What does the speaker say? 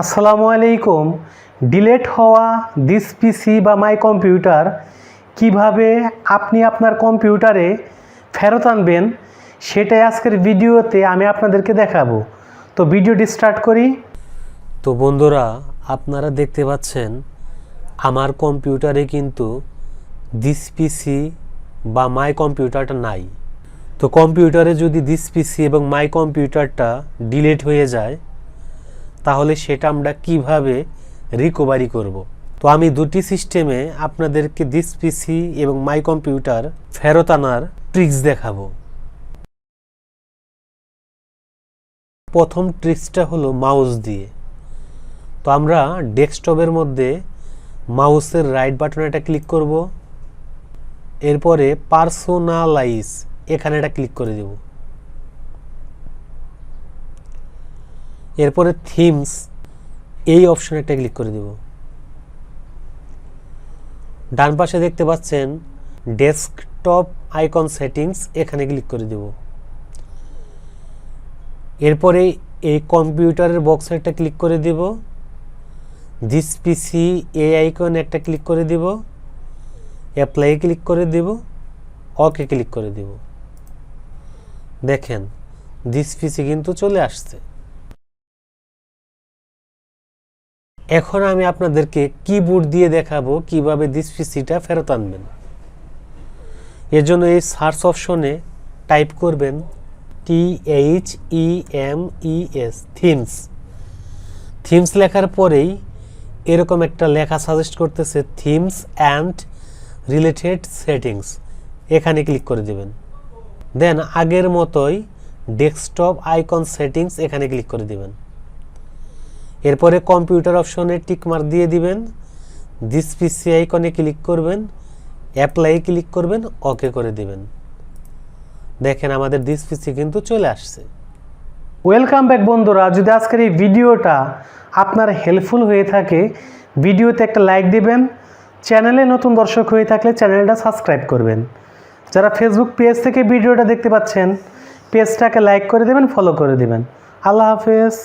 আসসালামু আলাইকুম। ডিলেট হওয়া দিস পিসি বা মাই কম্পিউটার কীভাবে আপনি আপনার কম্পিউটারে ফেরত আনবেন, সেটাই আজকের ভিডিওতে আমি আপনাদেরকে দেখাবো। তো ভিডিওটি স্টার্ট করি। তো বন্ধুরা, আপনারা দেখতে পাচ্ছেন, আমার কম্পিউটারে কিন্তু দিস পিসি বা মাই কম্পিউটারটা নাই। তো কম্পিউটারে যদি দিস পিসি এবং মাই কম্পিউটারটা ডিলেট হয়ে যায় তাহলে সেটা আমরা কীভাবে রিকভারি করব। তো আমি দুটি সিস্টেমে আপনাদেরকে দিস পিসি এবং মাই কম্পিউটার ফেরত আনার ট্রিক্স দেখাবো। প্রথম ট্রিক্সটা হলো মাউস দিয়ে। তো আমরা ডেস্কটপের মধ্যে মাউসের রাইট বাটনে এটা ক্লিক করব। এরপরে পার্সোনালাইজ এখানে এটা ক্লিক করে দেব। এরপরে থিমস, এই অপশনে ক্লিক করে দেব। ডান পাশে দেখতে পাচ্ছেন ডেস্কটপ আইকন সেটিংস এখানে ক্লিক করে দেব। এরপরে এই কম্পিউটারের বক্সে একটা ক্লিক করে দেব। দিস পিসি এ আইকন একটা ক্লিক করে দেব। অ্যাপ্লাই ক্লিক করে দেব। ওকে ক্লিক করে দেব। দেখেন দিস পিসি কিন্তু চলে আসছে। এখন আমি আপনাদেরকে কিবোর্ড দিয়ে দেখাবো কীভাবে দিস পিসিটা ফেরত আনবেন। এর জন্য এই সার্চ অপশনে টাইপ করবেন T H E M E S themes themes লেখার পরেই এরকম একটা লেখা সাজেস্ট করতেছে থিমস অ্যান্ড রিলেটেড সেটিংস এখানে ক্লিক করে দেবেন। দেন আগের মতোই ডেস্কটপ আইকন সেটিংস এখানে ক্লিক করে দিবেন। এরপরে কম্পিউটার অপশনে টিকমার্ক দিয়ে দিবেন। দিস পিসি আইকনে ক্লিক করবেন। অ্যাপ্লাই ক্লিক করবেন। ওকে করে দিবেন। দেখেন আমাদের দিস পিসি কিন্তু চলে আসছে। ওয়েলকাম ব্যাক বন্ধুরা। যদি আজকের এই ভিডিওটা আপনার হেল্পফুল হয়ে থাকে, ভিডিওতে একটা লাইক দিবেন। চ্যানেলে নতুন দর্শক হয়ে থাকলে চ্যানেলটা সাবস্ক্রাইব করবেন। যারা ফেসবুক পেজ থেকে ভিডিওটা দেখতে পাচ্ছেন পেজটাকে লাইক করে দেবেন ফলো করে দেবেন। আল্লাহ হাফেজ।